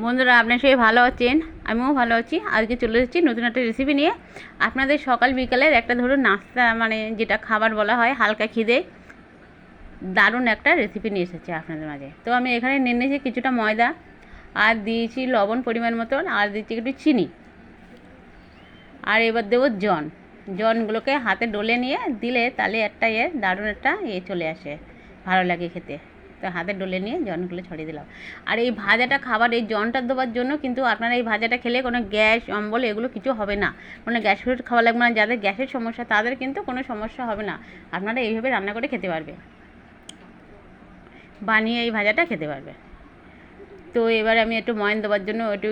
বন্ধুরা, আপনার সবাই ভালো আছেন? আমিও ভালো আছি। আজকে চলে এসেছি নতুন একটা রেসিপি নিয়ে। আপনাদের সকাল বিকালের একটা ধরুন নাস্তা মানে যেটা খাবার বলা হয়, হালকা খিদে। দারুণ একটা রেসিপি নিয়ে এসেছি আপনাদের মাঝে। তো আমি এখানে নিয়ে নিয়েছি কিছুটা ময়দা, আর দিয়েছি লবণ পরিমাণ মতন, আর দিয়েছি একটু চিনি। আর এবার দেবো জন। জনগুলোকে হাতে ডলে নিয়ে দিলে তাহলে একটা এর দারুণ একটা ইয়ে চলে আসে, ভালো লাগে খেতে। তো হাতে ডলে নিয়ে জনগুলো ছড়িয়ে দিলাম। আর এই ভাজাটা খাবার, এই জনটা দেওয়ার জন্য কিন্তু আপনারা এই ভাজাটা খেলে কোনো গ্যাস, অম্বল এগুলো কিছু হবে না। কোনো গ্যাস ফ্রুট খাওয়া লাগবে না, যাদের গ্যাসের সমস্যা তাদের কিন্তু কোনো সমস্যা হবে না। আপনারা এইভাবে রান্না করে খেতে পারবে। বানিয়ে এই ভাজাটা খেতে পারবে। তো এবার আমি একটু ময়ন দেওয়ার জন্য একটু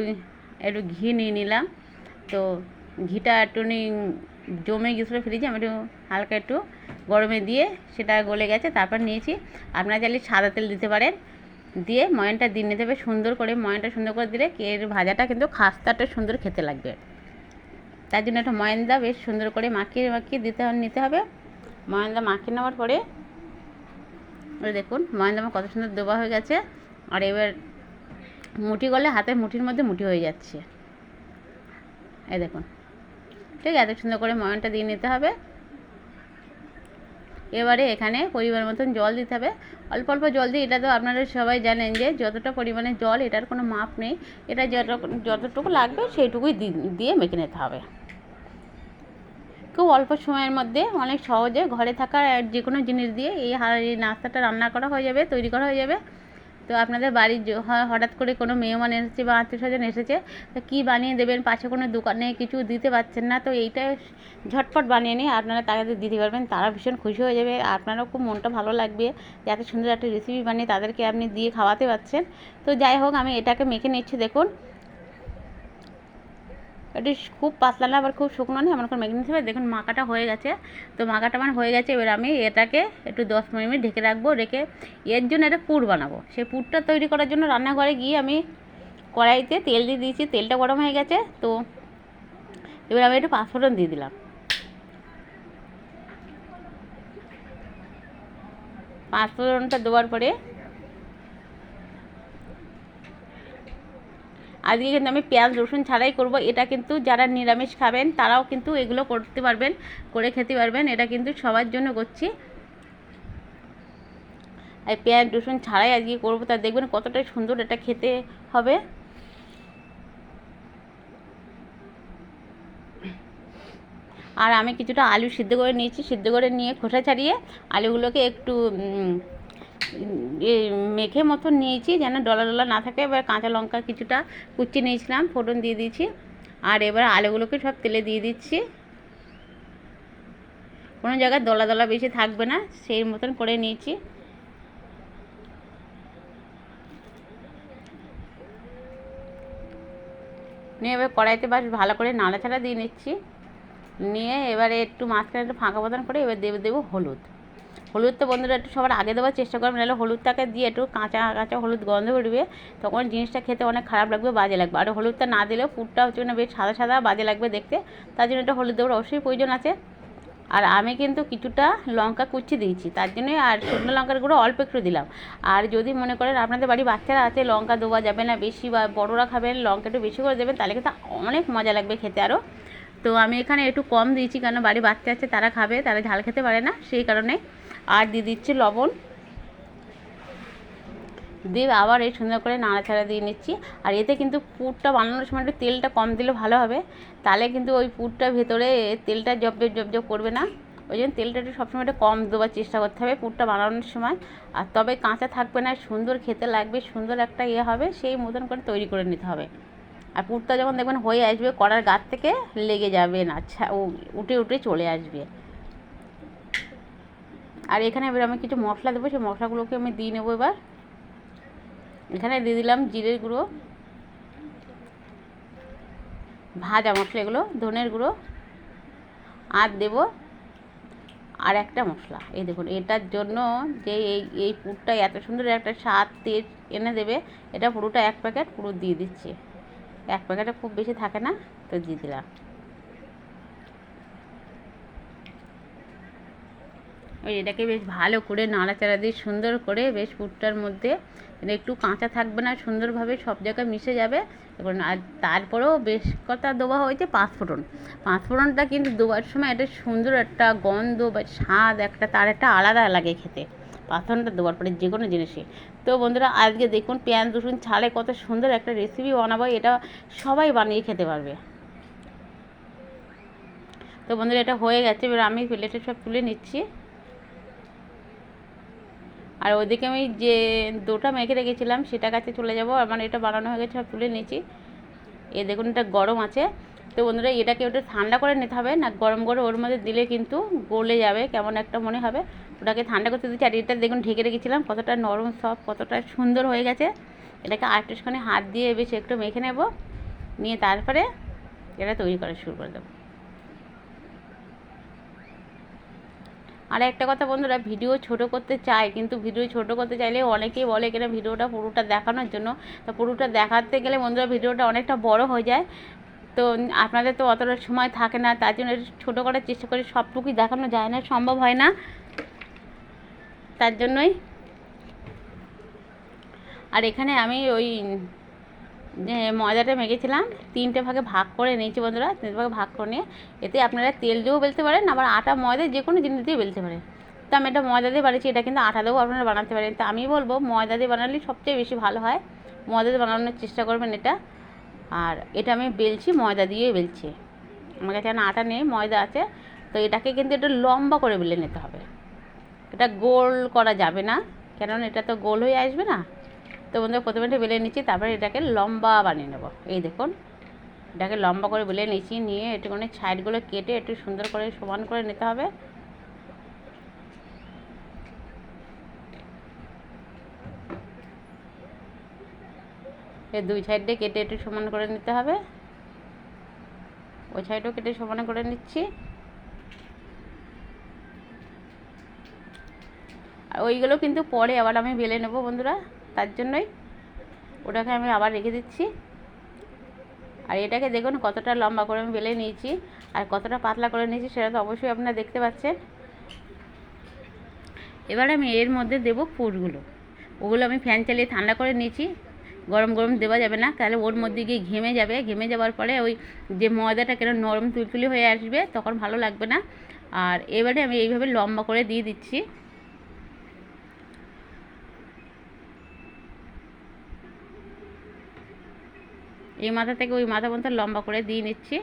একটু ঘি নিয়ে নিলাম। তো ঘিটা একটু জমে গেছিল ফ্রিজে, আমি একটু হালকা একটু গরমে দিয়ে সেটা গলে গেছে, তারপর নিয়েছি। আপনারা চাইলে সাদা তেল দিতে পারেন। দিয়ে ময়নটা দিয়ে নিতে হবে, সুন্দর করে ময়নটা সুন্দর করে দিলে এর ভাজাটা কিন্তু খাস্তাটা সুন্দর খেতে লাগবে। তার জন্য একটা ময়ন্দা বেশ সুন্দর করে মাখিয়ে মাখিয়ে দিতে নিতে হবে। ময়ন্দা মাখিয়ে নেওয়ার পরে ওই দেখুন ময়ন্দা আমার কত সুন্দর দেওয়া হয়ে গেছে। আর এবার মুঠি গলে হাতের মুঠির মধ্যে মুঠি হয়ে যাচ্ছে। এই দেখুন। ঠিক এত সুন্দর করে ময়নটা দিয়ে নিতে হবে। এবারে এখানে পরিমাণ মতন জল দিতে হবে। অল্প অল্প জল দিয়ে, এটা তো আপনারা সবাই জানেন যে যতটা পরিমাণে জল, এটার কোনো মাপ নেই। এটা যত যতটুকু লাগবে, সেইটুকুই দিয়ে মেখে নিতে হবে। খুব অল্প সময়ের মধ্যে, অনেক সহজে ঘরে থাকা যে কোনো জিনিস দিয়ে এই নাস্তাটা রান্না করা হয়ে যাবে, তৈরি করা হয়ে যাবে। তো আপনাদের বাড়ির হঠাৎ করে কোনো মেহমান এসেছে বা আত্মীয় স্বজন এসেছে, তো কী বানিয়ে দেবেন? পাশে কোনো দোকানে কিছু দিতে পারছেন না, তো এইটা ঝটপট বানিয়ে নিয়ে আপনারা তাদের দিতে পারবেন। তারা ভীষণ খুশি হয়ে যাবে। আপনারও খুব মনটা ভালো লাগবে যে এত সুন্দর একটা রেসিপি বানিয়ে তাদেরকে আপনি দিয়ে খাওয়াতে পারছেন। তো যাই হোক, আমি এটাকে মেখে নিচ্ছি, দেখুন। এটি খুব পাতলা না, আবার খুব শুকনো নেই আমার নিতে হবে দেখুন, মাখাটা হয়ে গেছে। তো মাখাটা আমার হয়ে গেছে, এবার আমি এটাকে একটু দশ মিনিট ঢেকে রাখব, রেখে এর জন্য একটা পুর বানাবো। সেই পুরটা তৈরি করার জন্য রান্নাঘরে গিয়ে আমি কড়াইতে তেল দিয়ে দিয়েছি, তেলটা গরম হয়ে গেছে। তো এবার আমি একটু পাঁচফোড়ন দিয়ে দিলাম। পাঁচফোড়নটা দেওয়ার পরে আজকে কিন্তু আমি পেঁয়াজ, রসুন ছাড়াই করব। এটা কিন্তু যারা নিরামিষ খাবেন, তারাও কিন্তু এগুলো করতে পারবেন, করে খেতে পারবেন। এটা কিন্তু সবার জন্য করছি। আর পেঁয়াজ, রসুন ছাড়াই আজকে করব। তা দেখবেন কতটাই সুন্দর এটা খেতে হবে। আর আমি কিছুটা আলু সিদ্ধ করে নিয়েছি। সিদ্ধ করে নিয়ে খোসা ছাড়িয়ে আলুগুলোকে একটু মেখে মতন নিয়েছি, যেন ডলা ডলা না থাকে। এবার কাঁচা লঙ্কা কিছুটা কুচি নিয়েছিলাম ফোটন দিয়ে দিয়েছি। আর এবার আলুগুলোকে সব তেলে দিয়ে দিচ্ছি। কোনো জায়গায় দলা দলা বেশি থাকবে না, সেই মতন করে নিয়েছি। নিয়ে এবার কড়াইতে বাস ভালো করে নাড়াচাড়া দিয়ে নিচ্ছি। নিয়ে এবারে একটু মাঝখানে একটু ফাঁকা মতন করে এবার দেবো দেবো হলুদ। হলুদ তো বন্ধুরা একটু সবার আগে দেওয়ার চেষ্টা করবেন নাহলে হলুদটাকে দিয়ে একটু কাঁচা কাঁচা হলুদ গন্ধ উঠবে তখন জিনিসটা খেতে অনেক খারাপ লাগবে, বাজে লাগবে। আর হলুদটা না দিলেও পুরটা হচ্ছে না বেশ সাদা সাদা, বাজে লাগবে দেখতে। তার জন্য একটা হলুদ দেওয়ার অবশ্যই প্রয়োজন আছে। আর আমি কিন্তু কিছুটা লঙ্কা কুচি দিয়েছি, তার জন্যই আর শুকনো লঙ্কার গুঁড়ো অল্প একটু দিলাম। আর যদি মনে করেন আপনাদের বাড়ি বাচ্চারা আছে, লঙ্কা দেওয়া যাবে না, বেশি বা বড়োরা খাবেন, লঙ্কা একটু বেশি করে দেবেন, তাহলে কিন্তু অনেক মজা লাগবে খেতে আরও তো আমি এখানে একটু কম দিয়েছি কেন বাড়ি বাচ্চা আছে, তারা খাবে, তারা ঝাল খেতে পারে না, সেই কারণে আর দিয়ে দিচ্ছি লবণ। দিয়ে আবার এই সুন্দর করে নাড়াচাড়া দিয়ে নিচ্ছি। আর এতে কিন্তু পুরটা বানানোর সময় একটু তেলটা কম দিলে ভালো হবে। তাহলে কিন্তু ওই পুরটা ভেতরে তেলটা জব জব জব জব করবে না। ওই জন্য তেলটা একটু সবসময় একটু কম দেওয়ার চেষ্টা করতে হবে পুরটা বানানোর সময়। আর তবে কাঁচা থাকবে না, সুন্দর খেতে লাগবে, সুন্দর একটা ইয়ে হবে, সেই মতন করে তৈরি করে নিতে হবে। আর পুরটা যখন দেখবেন হয়ে আসবে, কড়ার গাছ থেকে লেগে যাবে না আচ্ছা উঠে উঠে চলে আসবে। আর এখানে এবার আমি কিছু মশলা দেবো, সেই মশলাগুলোকে আমি দিয়ে নেব এবার। এখানে দিয়ে দিলাম জিরের গুঁড়ো, ভাজা মশলা এগুলো ধনের গুঁড়ো, আর দেব আর একটা মশলা। এই দেখুন, এটার জন্য যে এই এই পুরটা এত সুন্দর একটা স্বাদ তেজ এনে দেবে, এটা পুরোটা এক প্যাকেট পুরো দিয়ে দিচ্ছি। এক প্যাকেটে খুব বেশি থাকে না, তো দিয়ে দিলাম। ওই এটাকে বেশ ভালো করে নাড়াচাড়া দিয়ে সুন্দর করে বেশ পুরটার মধ্যে এটা একটু কাঁচা থাকবে না, সুন্দরভাবে সব জায়গায় মিশে যাবে। এখন আর তারপরেও বেশ কথা দেওয়া হয়েছে পাঁচফোড়ন পাঁচফোড়নটা কিন্তু দেওয়ার সময় একটা সুন্দর একটা গন্ধ বা স্বাদ, একটা তার একটা আলাদা লাগে খেতে। পাঁচফোড়নটা দেওয়ার পরে যে কোনো জিনিসে তো বন্ধুরা, আজকে দেখুন পেঁয়াজ, রসুন ছাড়ে কত সুন্দর একটা রেসিপি বানাবো, এটা সবাই বানিয়ে খেতে পারবে। তো বন্ধুরা, এটা হয়ে গেছে, এবার আমি প্লেটে সব তুলে নিচ্ছি। আর ওদিকে আমি যে দুটা মেখে রেখেছিলাম সেটা কাছে চলে যাব। আমার এটা বানানো হয়ে গেছে, সব তুলে নিয়েছি। এ দেখুন, এটা গরম আছে। তো বন্ধুরা, এটাকে ওটা ঠান্ডা করে নিতে হবে। না, গরম করে ওর মধ্যে দিলে কিন্তু গলে যাবে, কেমন একটা মনে হবে। ওটাকে ঠান্ডা করতে দিচ্ছি। আর এটা দেখুন, ঢেকে রেখেছিলাম। কতটা নরম সব কতটা সুন্দর হয়ে গেছে। এটাকে আরেকটুখানি হাত দিয়ে বেশ একটু মেখে নেব। নিয়ে তারপরে এটা তৈরি করা শুরু করে দেবো। আর একটা কথা বন্ধুরা, ভিডিও ছোট করতে চাই কিন্তু ভিডিও ছোট করতে চাইলে অনেকেই বলে কিনা ভিডিওটা পুরোটা দেখানোর জন্য। তো পুরোটা দেখাতে গেলে বন্ধুরা, ভিডিওটা অনেকটা বড় হয়ে যায়। তো আপনাদের তো অতটা সময় থাকে না, তার জন্য ছোটো করার চেষ্টা করি, সবটুকুই দেখানো যায় না, সম্ভব হয় না। তার জন্যই। আর এখানে আমি ওই ময়দাটা মেখেছিলাম, তিনটে ভাগে ভাগ করে নিয়েছি বন্ধুরা, তিনটে ভাগে ভাগ করে নিয়ে। এতে আপনারা তেল দিয়েও বেলতে পারেন, আবার আটা ময়দা যে কোনো জিনিস দিয়ে বেলতে পারেন। তো আমি এটা ময়দা দিয়ে বানিয়েছি, এটা কিন্তু আটা দিয়েও আপনারা বানাতে পারেন। তো আমি বলব, ময়দা দিয়ে বানালে সবচেয়ে বেশি ভালো হয়। ময়দা দিয়ে বানানোর চেষ্টা করবেন এটা। আর এটা আমি বেলছি, ময়দা দিয়ে বেলছি। আমার কাছে এখন আটা নেই, ময়দা আছে। তো এটাকে কিন্তু একটু লম্বা করে বেলে নিতে হবে। এটা গোল করা যাবে না, কেননা এটা তো গোল হয়ে আসবে না। তো বন্ধুরা, প্রথমে এটা বেলে নিচ্ছি, তারপরে এটাকে লম্বা বানিয়ে নেব। এই দেখুন, এটাকে লম্বা করে বেলে নিচ্ছি, নিয়ে একটুখানি সাইডগুলো কেটে একটু সুন্দর করে সমান করে নিতে হবে। এই দুই সাইডে কেটে একটু সমান করে নিতে হবে। ওই সাইডও কেটে সমান করে নিচ্ছি। আর ওইগুলো কিন্তু পরে আবার আমি বেলে নেব বন্ধুরা। তার জন্যই ওটাকে আমি আবার রেখে দিচ্ছি। আর এটাকে দেখুন কতটা লম্বা করে আমি বেলে নিয়েছি, আর কতটা পাতলা করে নিয়েছি সেটা তো অবশ্যই আপনারা দেখতে পাচ্ছেন। এবার আমি এর মধ্যে দেব ফুটগুলো ওগুলো আমি ফ্যান চালিয়ে ঠান্ডা করে নিয়েছি। গরম গরম দেওয়া যাবে না, তাহলে ওর মধ্যে গিয়ে ঘেমে যাবে। ঘেমে যাওয়ার পরে ওই যে ময়দাটা কেন নরম তুলতুলি হয়ে আসবে, তখন ভালো লাগবে না। আর এবারে আমি এইভাবে লম্বা করে দিয়ে দিচ্ছি। এই মাথা থেকে ওই মাথা পর্যন্ত লম্বা করে দিয়ে নিচ্ছি।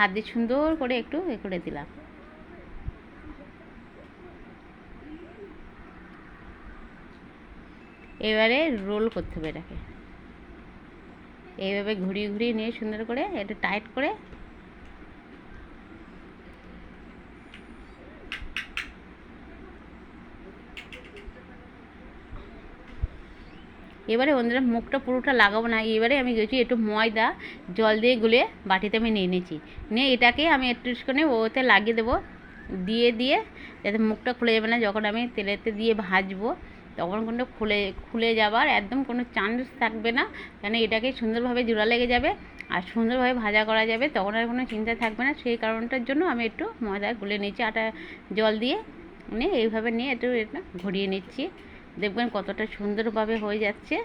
হাত দিয়ে সুন্দর করে একটু এ করে দিলাম। এবারে রোল করতে হবে এটাকে। এইভাবে ঘুরিয়ে ঘুরিয়ে নিয়ে সুন্দর করে এটা টাইট করে এবারে বন্ধুরা মুখটা পুরোটা লাগাবো না, এবারে আমি গেছি একটু ময়দা, জল দিয়ে গুলে বাটিতে আমি নিয়ে নিয়েছি। নিয়ে এটাকে আমি একটুখানি ওতে লাগিয়ে দেবো, দিয়ে দিয়ে যাতে মুখটা খুলে যাবে না। যখন আমি তেলেতে দিয়ে ভাজবো, তখন কোনো খুলে খুলে যাবার একদম কোনো চান্স থাকবে না। কেন এটাকে সুন্দরভাবে জোড়া লেগে যাবে আর সুন্দরভাবে ভাজা করা যাবে, তখন আর কোনো চিন্তা থাকবে না। সেই কারণটার জন্য আমি একটু ময়দা গুলে নিচ্ছি আটা জল দিয়ে। নিয়ে এইভাবে নিয়ে একটু এটা ঘুরিয়ে নিচ্ছি। দেখবেন কতটা সুন্দরভাবে হয়ে যাচ্ছে।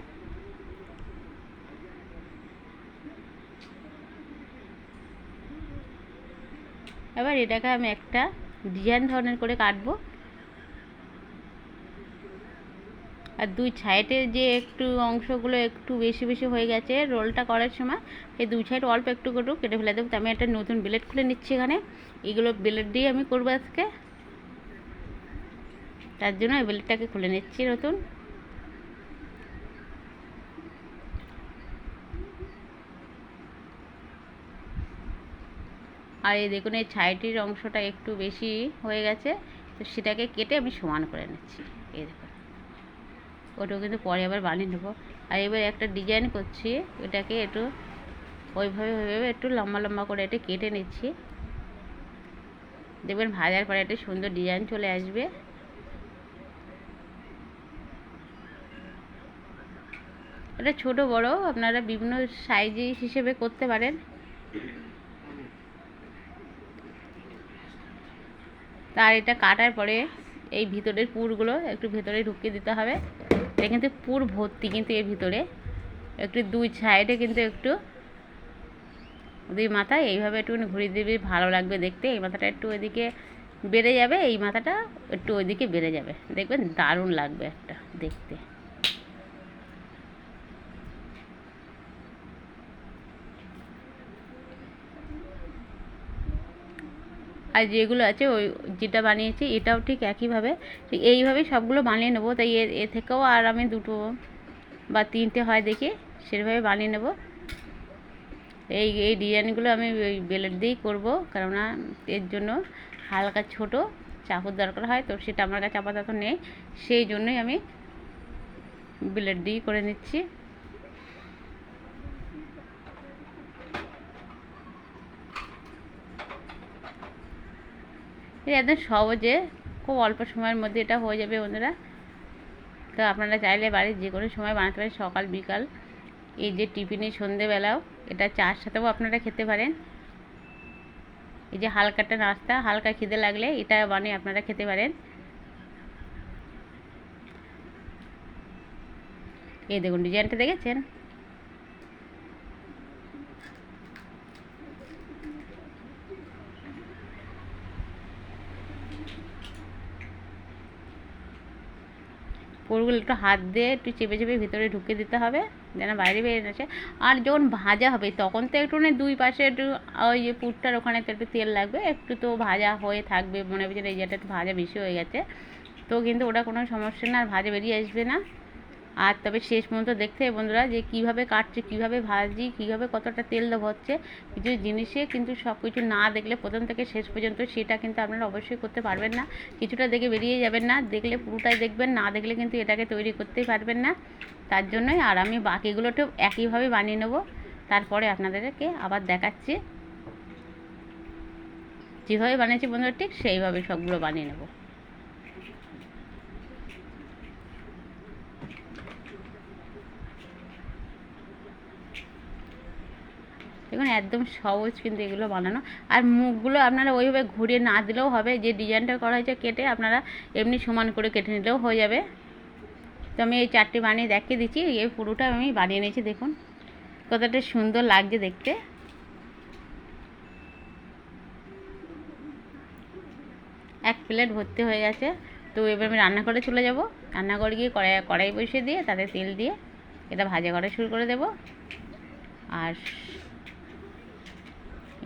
এবার এটাকে আমি একটা ডিজাইন ধরনের করে কাটবো। আর দুই সাইডে যে একটু অংশগুলো একটু বেশি বেশি হয়ে গেছে রোলটা করার সময় এই দুই সাইড অল্প একটু একটু কেটে ফেলে দেবো। তো আমি একটা নতুন ব্লেড খুলে নিচ্ছি এখানে। এগুলো ব্লেড দিয়ে আমি করব আজকে। তার জন্য এই ব্লেডটাকে খুলে নিচ্ছি নতুন। আর এই দেখুন, এই ছাইটির অংশটা একটু বেশি হয়ে গেছে, তো সেটাকে কেটে আমি সমান করে নিচ্ছি। এই দেখুন, ওটাও কিন্তু পরে আবার বানিয়ে নেব। আর এবার একটা ডিজাইন করছি, এটাকে একটু ওইভাবে ওইভাবে একটু লম্বা লম্বা করে এটা কেটে নিচ্ছি। দেখবেন ভাজার পরে একটা সুন্দর ডিজাইন চলে আসবে। এটা ছোট, বড়, আপনারা বিভিন্ন সাইজ হিসেবে করতে পারেন। তার এটা কাটার পরে এই ভিতরের পুরগুলো একটু ভেতরে ঢুকিয়ে দিতে হবে। এটা কিন্তু পুর ভর্তি কিন্তু এর ভিতরে। একটু দুই সাইডে কিন্তু একটু দুই মাথা এইভাবে একটু ঘুরিয়ে দিবি, ভালো লাগবে দেখতে। এই মাথাটা একটু ওইদিকে বেড়ে যাবে, এই মাথাটা একটু ওইদিকে বেড়ে যাবে। দেখবেন দারুণ লাগবে একটা দেখতে। আর যেগুলো আছে ওই যেটা বানিয়েছি, এটাও ঠিক একইভাবে। ঠিক এইভাবেই সবগুলো বানিয়ে নেব। তাই এ এ থেকেও আর আমি দুটো বা তিনটে হয় দেখি, সেভাবে বানিয়ে নেব। এই এই ডিজাইনগুলো আমি ওই বেলেট দিয়েই করব, কেননা এর জন্য হালকা ছোট চাকুর দরকার হয়, তো সেটা আমার কাছে আপাতত নেই। সেই জন্যই আমি ব্লেড দিয়েই করে নিচ্ছি এটা একদম সহজে, খুব অল্প সময়ের মধ্যে এটা হয়ে যাবে বন্ধুরা। তো আপনারা চাইলে বাড়ির যে কোনো সময় বানাতে পারেন, সকাল, বিকাল। এই যে টিফিনে, সন্ধেবেলাও এটা চার সাথেও আপনারা খেতে পারেন। এই যে হালকাটা নাস্তা, হালকা খিদে লাগলে এটা বানিয়ে আপনারা খেতে পারেন। এই দেখুন, ডিজাইনটা দেখেছেন? পুরগুলো একটু হাত দিয়ে একটু চেপে চেপে ভিতরে ঢুকে দিতে হবে, যেন বাইরে বেরিয়ে আসে। আর যখন ভাজা হবে, তখন তো একটু মানে দুই পাশে একটু ওই যে পুরটার ওখানে তো একটু তেল লাগবে, একটু তো ভাজা হয়ে থাকবে, মনে হবে যে এই জায়গাটা একটু ভাজা বেশি হয়ে গেছে। তো কিন্তু ওটা কোনো সমস্যা না, আর ভাজা বেরিয়ে আসবে না। আর তবে শেষ পর্যন্ত দেখতে হবে বন্ধুরা যে কীভাবে কাটছে, কীভাবে ভাজি কীভাবে কতটা তেল দেওয়া হচ্ছে, কিছু জিনিসে কিন্তু সব কিছু না দেখলে প্রথম থেকে শেষ পর্যন্ত সেটা কিন্তু আপনারা অবশ্যই করতে পারবেন না। কিছুটা দেখে বেরিয়ে যাবেন না, দেখলে পুরোটাই দেখবেন, না দেখলে কিন্তু এটাকে তৈরি করতেই পারবেন না। তার জন্যই আর আমি বাকিগুলোতেও একইভাবে বানিয়ে নেব। তারপরে আপনাদেরকে আবার দেখাচ্ছি। যেভাবে বানিয়েছি বন্ধুরা ঠিক সেইভাবে সবগুলো বানিয়ে নেব। দেখুন, একদম সহজ কিন্তু এগুলো বানানো। আর মুখগুলো আপনারা ওইভাবে ঘুরিয়ে না দিলেও হবে, যে ডিজাইনটা করা হয়েছে কেটে আপনারা এমনি সমান করে কেটে নিলেও হয়ে যাবে। তো আমি এই চারটি বানিয়ে দেখিয়ে দিচ্ছি, এই পুরোটা আমি বানিয়ে নিয়েছি, দেখুন। কতটা সুন্দর লাগছে দেখতে। এক প্লেট ভর্তি হয়ে গেছে। তো এবার আমি রান্না করে চলে যাব। রান্না করে গিয়ে কড়াই কড়াই বসিয়ে দিয়ে, তাতে তেল দিয়ে এটা ভাজা করা শুরু করে দেব। আর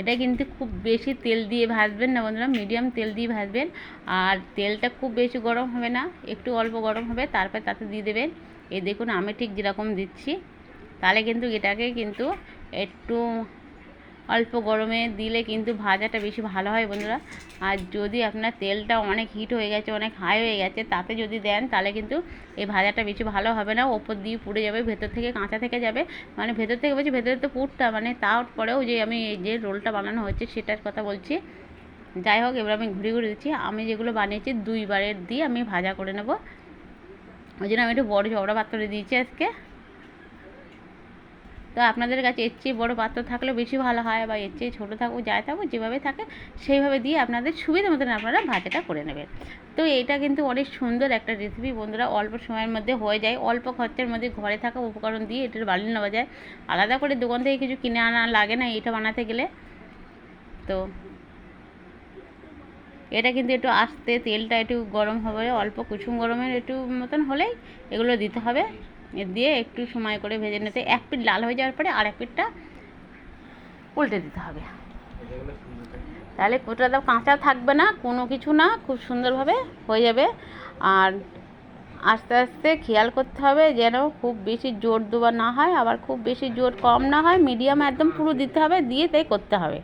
এটা কিন্তু খুব বেশি তেল দিয়ে ভাজবেন না বন্ধুরা, মিডিয়াম তেল দিয়ে ভাজবেন। আর তেলটা খুব বেশি গরম হবে না, একটু অল্প গরম হবে, তারপর তাতে দিয়ে দেবেন। এই দেখুন, আমি ঠিক যেরকম দিচ্ছি। তাহলে কিন্তু এটাকে কিন্তু একটু অল্প গরমে দিলে কিন্তু ভাজাটা বেশি ভালো হয় বন্ধুরা। আর যদি আপনার তেলটা অনেক হিট হয়ে গেছে, অনেক হাই হয়ে গেছে, তাতে যদি দেন, তাহলে কিন্তু এই ভাজাটা বেশি ভালো হবে না। ওপর দিয়ে পুড়ে যাবে, ভেতর থেকে কাঁচা থেকে যাবে। মানে ভেতর থেকে বলছি ভেতরে তো পুরটা মানে তারপরেও যে আমি এই যে রোলটা বানানো হচ্ছে সেটার কথা বলছি। যাই হোক, এবার আমি ঘুরে ঘুরে দিচ্ছি। আমি যেগুলো বানিয়েছি দুইবারের দিয়ে আমি ভাজা করে নেব। ওই জন্য আমি একটু বড় চওড়া পাত্রে দিয়েছি আজকে। তো আপনাদের কাছে এর চেয়ে বড়ো পাত্র থাকলে বেশি ভালো হয় বা এর চেয়ে ছোটো থাকুক যাই থাকুক, যেভাবে থাকে সেইভাবে দিয়ে আপনাদের সুবিধা মতন আপনারা ভাজাটা করে নেবেন। তো এটা কিন্তু অনেক সুন্দর একটা রেসিপি বন্ধুরা, অল্প সময়ের মধ্যে হয়ে যায়। অল্প খরচের মধ্যে ঘরে থাকা উপকরণ দিয়ে এটার বানিয়ে নেওয়া যায়। আলাদা করে দোকান থেকে কিছু কিনে আনা লাগে না এটা বানাতে গেলে। তো এটা কিন্তু একটু আস্তে তেলটা একটু গরম হবে, অল্প কুসুম গরমের একটু মতন হলেই এগুলো দিতে হবে। দিয়ে একটু সময় করে ভেজে নিতে, এক পিঠ লাল হয়ে যাওয়ার পরে আর এক পিঠটা উল্টে দিতে হবে। তাহলে কোটাটা কাঁচা থাকবে না, কোনো কিছু না, খুব সুন্দরভাবে হয়ে যাবে। আর আস্তে আস্তে খেয়াল করতে হবে যেন খুব বেশি জোর দেওয়া না হয়, আবার খুব বেশি জোর কম না হয়, মিডিয়াম একদম পুরো দিতে হবে, দিয়ে তাই করতে হবে।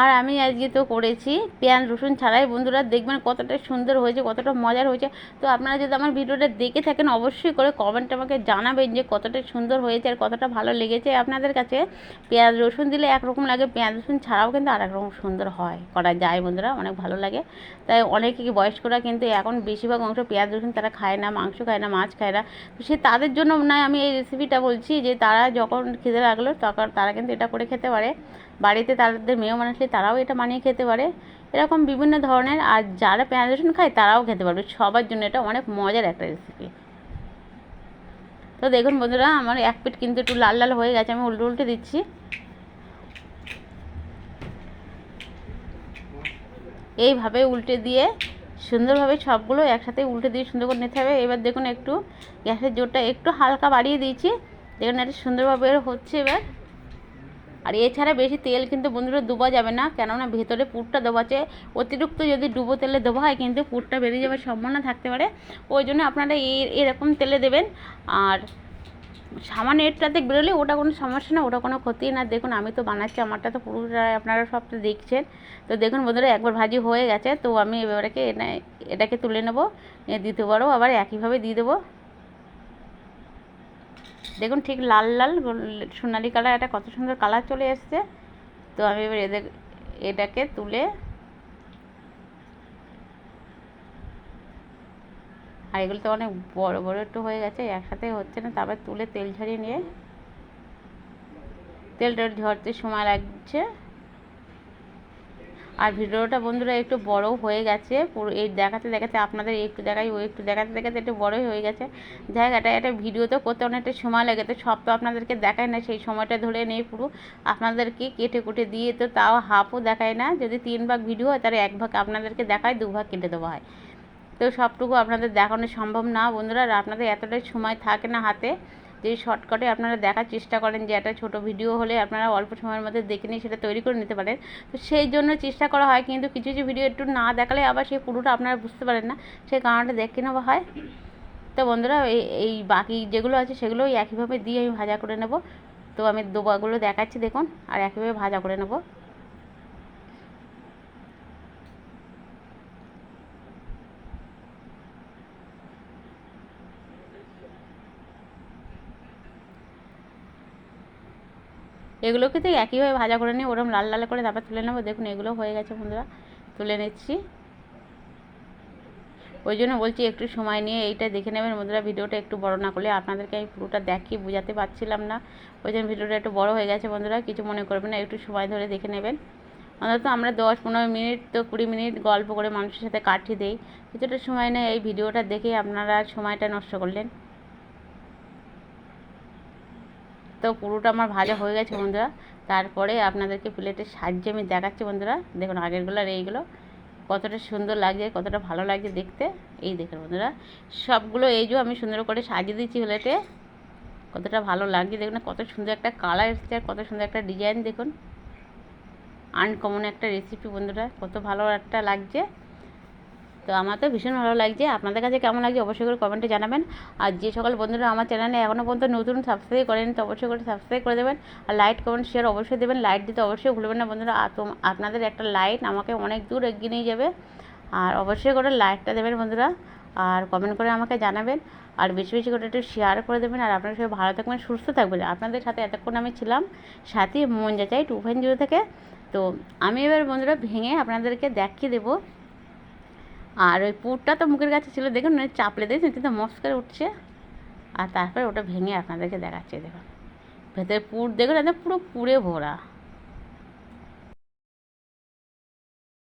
আর আমি আজকে তো করেছি পেঁয়াজ, রসুন ছাড়াই। বন্ধুরা, দেখবেন কতটা সুন্দর হয়েছে, কতটা মজার হয়েছে। তো আপনারা যদি আমার ভিডিওটা দেখে থাকেন, অবশ্যই করে কমেন্ট আমাকে জানাবেন যে কতটা সুন্দর হয়েছে আর কতটা ভালো লেগেছে আপনাদের কাছে। পেঁয়াজ, রসুন দিলে একরকম লাগে, পেঁয়াজ, রসুন ছাড়াও কিন্তু আর রকম সুন্দর হয়, করা যায় বন্ধুরা, অনেক ভালো লাগে। তাই অনেকে বয়স্করা কিন্তু এখন বেশিরভাগ অংশ পেঁয়াজ, রসুন তারা খায় না, মাংস খায় না, মাছ খায় না। তো সে তাদের জন্য নয়, আমি এই রেসিপিটা বলছি যে তারা যখন খেতে লাগল, তখন তারা কিন্তু এটা করে খেতে পারে। বাড়িতে তাদের মেয়েও আসলে তারাও এটা বানিয়ে খেতে পারে। এরকম বিভিন্ন ধরনের, আর যারা পেঁয়াজ রসুন খায়, তারাও খেতে পারবে। সবার জন্য এটা অনেক মজার একটা রেসিপি তো দেখুন বন্ধুরা, আমার এক পিঠ কিন্তু একটু লাল লাল হয়ে গেছে, আমি উল্টে উল্টে দিচ্ছি। এইভাবে উল্টে দিয়ে, সুন্দরভাবে সবগুলো একসাথে উল্টে দিয়ে সুন্দর করে নিতে হবে। এবার দেখুন একটু, গ্যাসের জোরটা একটু হালকা বাড়িয়ে দিয়েছি। দেখুন এটা সুন্দরভাবে হচ্ছে এবার। আর এছাড়া বেশি তেল কিন্তু বন্ধুরা ডুবা যাবে না, কেননা ভেতরে পুরটা দেওয়াছে অতিরিক্ত যদি ডুবো তেলে দেওয়া হয় কিন্তু পুরটা বেরিয়ে যাওয়ার সম্ভাবনা থাকতে পারে। ওই জন্য আপনারা এই এরকম তেলে দেবেন। আর সামান্য এরটাতে বেরোলে ওটা কোনো সমস্যা না, ওটা কোনো ক্ষতি না। দেখুন, আমি তো বানাচ্ছি, আমারটা তো পুরোটা আপনারা সব তো দেখছেন। তো দেখুন বন্ধুরা, একবার ভাজি হয়ে গেছে, তো আমি এবারকে এটাকে তুলে নেব দ্বিতীয়বারও আবার একইভাবে দিয়ে দেবো। দেখুন ঠিক লাল লাল সোনালি কালার এটা কত সুন্দর কালার চলে এসছে। তো আমি এবার এদের, এটাকে তুলে আর এগুলো তো অনেক বড় বড় একটু হয়ে গেছে, একসাথে হচ্ছে না, তারপর তুলে তেল ঝরিয়ে নিয়ে, তেলটা ঝরতে সময় লাগছে। আর ভিডিওটা বন্ধুরা একটু বড় হয়ে গেছে। পুরো এই দেখাতে দেখাতে আপনাদের একটু দেখাই, ও একটু দেখাতে দেখাতে একটু বড়ই হয়ে গেছে। জায়গাটা এটা ভিডিওতে করতে অনেকটা সময় লাগে, তো সব তো আপনাদেরকে দেখায় না, সেই সময়টা ধরে নেই পুরো। আপনাদেরকে কেটে কুটে দিয়ে তো তাও হাফও দেখায় না, যদি তিন ভাগ ভিডিও হয়, তাহলে এক ভাগ আপনাদেরকে দেখায়, দু ভাগ কেটে দেওয়া হয়। তো সবটুকু আপনাদের দেখানো সম্ভব না বন্ধুরা, আর আপনাদের এতটাই সময় থাকে না হাতে। যে শর্টকাটে আপনারা দেখার চেষ্টা করেন যে একটা ছোটো ভিডিও হলে আপনারা অল্প সময়ের মধ্যে দেখে নিয়ে সেটা তৈরি করে নিতে পারেন। তো সেই জন্য চেষ্টা করা হয় কিন্তু কিছু কিছু ভিডিও একটু না দেখালে আবার সেই পুরোটা আপনারা বুঝতে পারেন না। সেই কারণটা দেখে নেওয়া হয়। তো বন্ধুরা, এই এই বাকি যেগুলো আছে সেগুলো একইভাবে দিয়ে আমি ভাজা করে নেব। তো আমি দোবাগুলো দেখাচ্ছি দেখুন, আর একইভাবে ভাজা করে নেব। এগুলোকে তো একইভাবে ভাজা করে নিই ওরম লাল লাল করে তারপর তুলে নেব। দেখুন, এগুলো হয়ে গেছে বন্ধুরা, তুলে নিচ্ছি। ওই জন্য বলছি একটু সময় নিয়ে এইটা দেখে নেবেন বন্ধুরা, ভিডিওটা একটু বড় না করলে আপনাদেরকে আমি পুরোটা দেখিয়ে বোঝাতে পারছিলাম না। ওই জন্য ভিডিওটা একটু বড় হয়ে গেছে বন্ধুরা, কিছু মনে করবেন না, একটু সময় ধরে দেখে নেবেন। অন্তত আমরা দশ পনেরো মিনিট তো কুড়ি মিনিট গল্প করে মানুষের সাথে কাটিয়ে দেই, কিছুটা সময় নেই এই ভিডিওটা দেখে আপনারা সময়টা নষ্ট করলেন। তো পুরোটা আমার ভাজা হয়ে গেছে বন্ধুরা। তারপরে আপনাদেরকে প্লেটের সাহায্যে আমি দেখাচ্ছি বন্ধুরা। দেখুন আগেরগুলো আর এইগুলো। কতটা সুন্দর লাগছে, কতটা ভালো লাগছে দেখতে। এই দেখুন বন্ধুরা, সবগুলো এই যে আমি সুন্দর করে সাজিয়ে দিচ্ছি প্লেটে। কতটা ভালো লাগছে দেখুন কত সুন্দর একটা কালার এসছে আর কত সুন্দর একটা ডিজাইন দেখুন। আনকমন একটা রেসিপি বন্ধুরা, কত ভালো একটা লাগছে। তো আমার তো ভীষণ ভালো লাগছে। আপনাদের কাছে কেমন লাগছে অবশ্যই করে কমেন্টে জানাবেন। আর যে সকল বন্ধুরা আমার চ্যানেলে এখনও পর্যন্ত নতুন সাবস্ক্রাইব করেন, তো অবশ্যই করে সাবস্ক্রাইব করে দেবেন। আর লাইক কমেন্ট শেয়ার অবশ্যই দেবেন। লাইট দিতে অবশ্যই ভুলবেন না বন্ধুরা। আপনাদের একটা লাইট আমাকে অনেক দূর এগিয়ে নিয়ে যাবে। আর অবশ্যই করে লাইকটা দেবেন বন্ধুরা। আর কমেন্ট করে আমাকে জানাবেন। আর বেশি বেশি করে একটু শেয়ার করে দেবেন। আর আপনারা সবাই ভালো থাকবেন, সুস্থ থাকবেন। আপনাদের সাথে এতক্ষণ আমি ছিলাম সাথে মন যাচাই টু ফাইন জিরো থেকে। তো আমি এবার বন্ধুরা ভেঙে আপনাদেরকে দেখিয়ে দেবো আর ওই পুরটা তো মুখের কাছে ছিল, দেখুন মানে চাপলে দেখছেন কিন্তু মস করে উঠছে। আর তারপরে ওটা ভেঙে আপনাদেরকে দেখাচ্ছে, দেখুন। ভেতরে পুর, দেখুন, একদম পুরো পুড়ে ভরা।